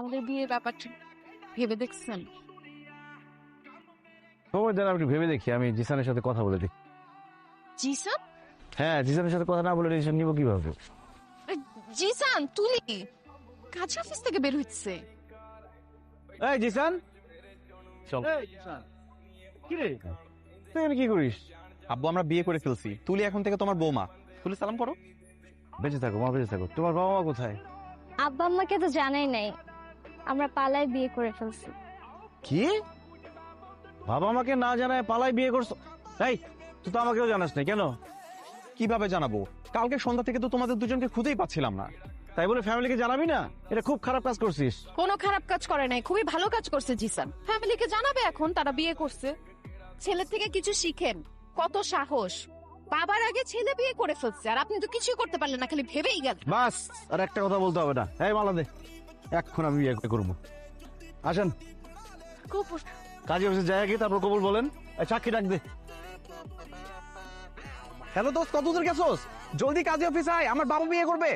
আমাদের বিয়ের ব্যাপারটা ভেবে দেখছেন? সময় দেন আমি একটু ভেবে দেখি আমি জিসানের সাথে কথা বলে দেখি। জিসান? হ্যাঁ জিসানের সাথে কথা না বলে ডিসিশন নিবো কীভাবে? জিসান তুলি কাজ অফিস থেকে বের হচ্ছে এই জিসান? চল। কি রে? তুই এখানে কি করিস? আব্বু আমরা বিয়ে করে ফেলছি। তুলি এখন থেকে তোমার বৌমা। তুলি সালাম করো। বেঁচে থাকো মা বেঁচে থাকো। তোমার বাবা মা কোথায়? আব্বা আম্মাকে তো জানাই নাই। আমরা পালায় বিয়ে করে ফেলছি। কি? বাবা মাকে না জানায় পালাই বিয়ে করছ? এই তুই তো আমাকেও জানাস না কেন? কীভাবে জানাব? কালকে সন্ধ্যা থেকে তো তোমাদের দুজনকে খুঁজেই পাচ্ছিলাম না। তাই বলে ফ্যামিলিকে জানাবি না? এটা খুব খারাপ কাজ করছিস। কোনো খারাপ কাজ করে নাই খুবই ভালো কাজ করছে জিসান। ফ্যামিলিকে জানাবে এখন তারা বিয়ে করছে। ছেলের থেকে কিছু শিখেন কত সাহস। বাবার আগে ছেলে বিয়ে করে ফেলছে আর আপনি তো কিছুই করতে পারলেন না খালি ভেবেই গেলেন। বাস আর একটা কথা বলতে হবে না। এই মালা দে এখন আমি বিয়ে করব। আসেন। কপুর কাজী অফিসে যায় গিয়ে তারপর কবুল বলেন। চাকরি রাখবে ডাক দে। হ্যালো দোস্ত কত দূর গেছোস? জলদি কাজী অফিস আয় আমার বাবু বিয়ে করবে।